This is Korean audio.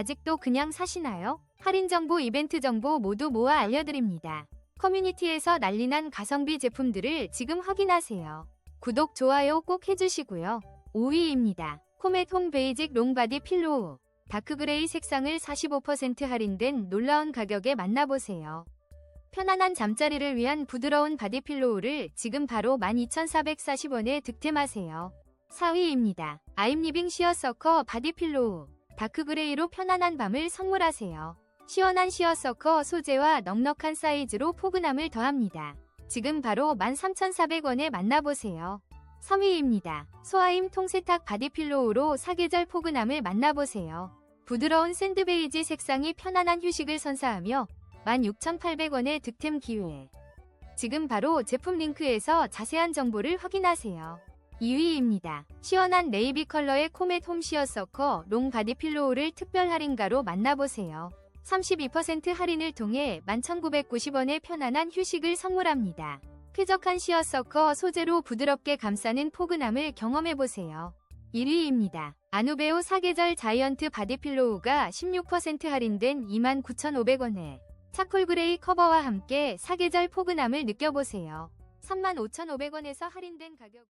아직도 그냥 사시나요? 할인 정보, 이벤트 정보 모두 모아 알려드립니다. 커뮤니티에서 난리난 가성비 제품들을 지금 확인하세요. 구독, 좋아요 꼭 해주시고요. 5위입니다. 코멧 홈 베이직 롱바디 필로우. 다크그레이 색상을 45% 할인된 놀라운 가격에 만나보세요. 편안한 잠자리를 위한 부드러운 바디 필로우를 지금 바로 12,440원에 득템하세요. 4위입니다. 아임 리빙 시어 서커 바디 필로우. 다크그레이로 편안한 밤을 선물하세요. 시원한 시어 서커 소재와 넉넉한 사이즈로 포근함을 더합니다. 지금 바로 13,400원에 만나보세요. 3위입니다. 소아임 통세탁 바디필로우로 사계절 포근함을 만나보세요. 부드러운 샌드베이지 색상이 편안한 휴식을 선사하며 16,800원의 득템 기회. 지금 바로 제품 링크에서 자세한 정보를 확인하세요. 2위입니다. 시원한 네이비 컬러의 코멧 홈시어 서커 롱 바디 필로우를 특별 할인가로 만나보세요. 32% 할인을 통해 11,990원의 편안한 휴식을 선물합니다. 쾌적한 시어 서커 소재로 부드럽게 감싸는 포근함을 경험해보세요. 1위입니다. 아누베오 사계절 자이언트 바디 필로우가 16% 할인된 29,500원에 차콜 그레이 커버와 함께 사계절 포근함을 느껴보세요. 35,500원에서 할인된 가격